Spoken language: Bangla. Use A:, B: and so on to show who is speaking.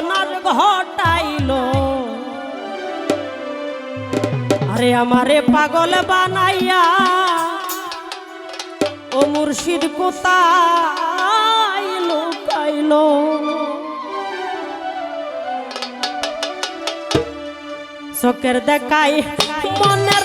A: সর্বনাশ ঘটাইল। আরে আমারে পাগল বানাইয়া ও মুর্শিদ কোথায় লুকাইলো? চোখের দেখাই মনে